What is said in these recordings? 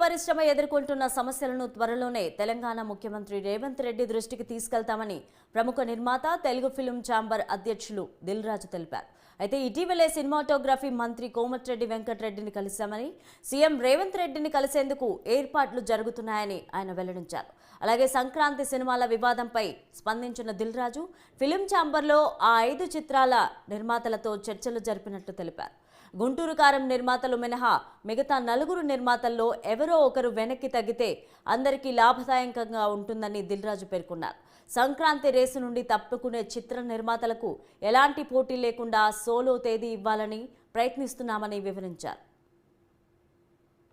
పరిశ్రమ ఎదుర్కొంటున్న సమస్యలను త్వరలోనే తెలంగాణ ముఖ్యమంత్రి రేవంత్ రెడ్డి దృష్టికి తీసుకెళ్తామని ప్రముఖ నిర్మాత తెలుగు ఫిల్మ్ ఛాంబర్ అధ్యక్షులు దిల్ రాజు తెలిపారు. అయితే ఇటీవలే సినిమాటోగ్రఫీ మంత్రి కోమటిరెడ్డి వెంకటరెడ్డిని కలిశామని సీఎం రేవంత్ రెడ్డిని కలిసేందుకు ఏర్పాట్లు జరుగుతున్నాయని ఆయన వెల్లడించారు. అలాగే సంక్రాంతి సినిమాల వివాదంపై స్పందించిన దిల్ రాజు ఫిలిం ఛాంబర్లో ఆ ఐదు చిత్రాల నిర్మాతలతో చర్చలు జరిపినట్లు తెలిపారు. గుంటూరు కారం నిర్మాతలు మినహా మిగతా నలుగురు నిర్మాతల్లో ఎవరో ఒకరు వెనక్కి తగ్గితే అందరికీ లాభదాయకంగా ఉంటుందని దిల్రాజు పేర్కొన్నారు. సంక్రాంతి రేసు నుండి తప్పుకునే చిత్ర నిర్మాతలకు ఎలాంటి పోటీ లేకుండా సోలో తేదీ ఇవ్వాలని ప్రయత్నిస్తున్నామని వివరించారు.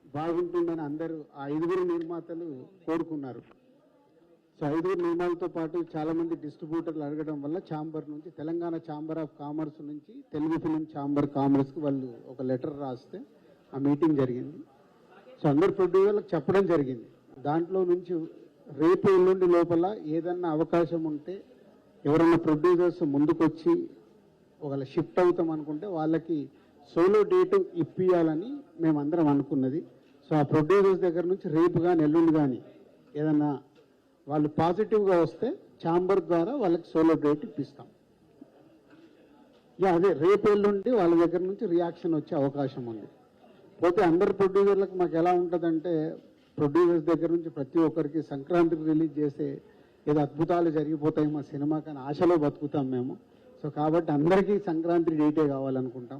బాగుంటుందని అందరూ ఆ ఐదుగురు నిర్మాతలు కోరుకున్నారు. సో ఐదుగురు నియమాలతో పాటు చాలా మంది డిస్ట్రిబ్యూటర్లు అడగడం వల్ల ఛాంబర్ నుంచి తెలంగాణ ఛాంబర్ ఆఫ్ కామర్స్ నుంచి తెలుగు ఫిలిం ఛాంబర్ కామర్స్కి వాళ్ళు ఒక లెటర్ రాస్తే ఆ మీటింగ్ జరిగింది. సో అందరు ప్రొడ్యూసర్లకు చెప్పడం జరిగింది. దాంట్లో నుంచి రేపు ఎల్లుండి లోపల ఏదన్నా అవకాశం ఉంటే ఎవరైనా ప్రొడ్యూసర్స్ ముందుకొచ్చి ఒకవేళ షిఫ్ట్ అవుతాం అనుకుంటే వాళ్ళకి సోలో డేటు ఇప్పియాలని మేమందరం అనుకున్నది. సో ఆ ప్రొడ్యూసర్స్ దగ్గర నుంచి రేపు కానీ ఎల్లుండి కానీ ఏదన్నా వాళ్ళు పాజిటివ్గా వస్తే ఛాంబర్ ద్వారా వాళ్ళకి సోలో డేట్ ఇప్పిస్తాం. అదే రేపేళ్ళుండి వాళ్ళ దగ్గర నుంచి రియాక్షన్ వచ్చే అవకాశం ఉంది. పోతే అందరు ప్రొడ్యూసర్లకు మాకు ఎలా ఉంటుందంటే ప్రొడ్యూసర్స్ దగ్గర నుంచి ప్రతి ఒక్కరికి సంక్రాంతికి రిలీజ్ చేసే ఏదో అద్భుతాలు జరిగిపోతాయి మా సినిమా కానీ ఆశలో బతుకుతాం మేము. సో కాబట్టి అందరికీ సంక్రాంతి డేటే కావాలనుకుంటాం.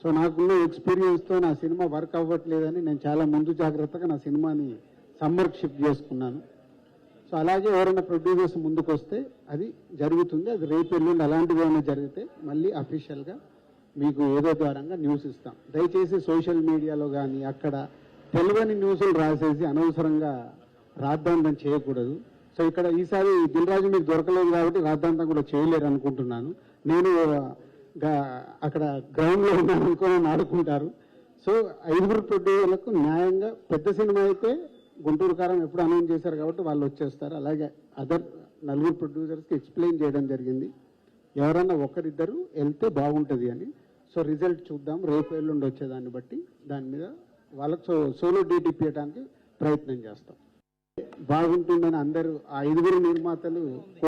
సో నాకున్న ఎక్స్పీరియన్స్తో నా సినిమా వర్క్ అవ్వట్లేదని నేను చాలా ముందు జాగ్రత్తగా నా సినిమాని సమ్మర్కి షిఫ్ట్ చేసుకున్నాను. సో అలాగే ఎవరైనా ప్రొడ్యూసర్స్ ముందుకు వస్తే అది జరుగుతుంది. అది రేపు ఎల్లుండి అలాంటివి ఏమైనా జరిగితే మళ్ళీ అఫీషియల్గా మీకు ఏదో ద్వారంగా న్యూస్ ఇస్తాం. దయచేసి సోషల్ మీడియాలో కానీ అక్కడ తెలియని న్యూస్లు రాసేసి అనవసరంగా రాద్ధాంతం చేయకూడదు. సో ఇక్కడ ఈసారి దిల్రాజు మీకు దొరకలేదు కాబట్టి రాద్ధాంతం కూడా చేయలేరు అనుకుంటున్నాను. నేను అక్కడ గ్రౌండ్లో ఉన్నాను అనుకోని ఆడుకుంటారు. సో ఐదుగురు ప్రొడ్యూసర్లకు న్యాయంగా పెద్ద సినిమా అయితే గుంటూరు కారం ఎప్పుడు అనౌన్స్ చేశారు కాబట్టి వాళ్ళు వచ్చేస్తారు. అలాగే అదర్ నలుగురు ప్రొడ్యూసర్స్కి ఎక్స్ప్లెయిన్ చేయడం జరిగింది. ఎవరన్నా ఒకరిద్దరు వెళ్తే బాగుంటుంది అని. సో రిజల్ట్ చూద్దాం. రేపు ఎల్లుండి వచ్చేదాన్ని బట్టి దాని మీద వాళ్ళకి సో సోలో డేట్ ఇప్పించడానికి ప్రయత్నం చేస్తాం. బాగుంటుందని అందరూ ఆ ఐదుగురు నిర్మాతలు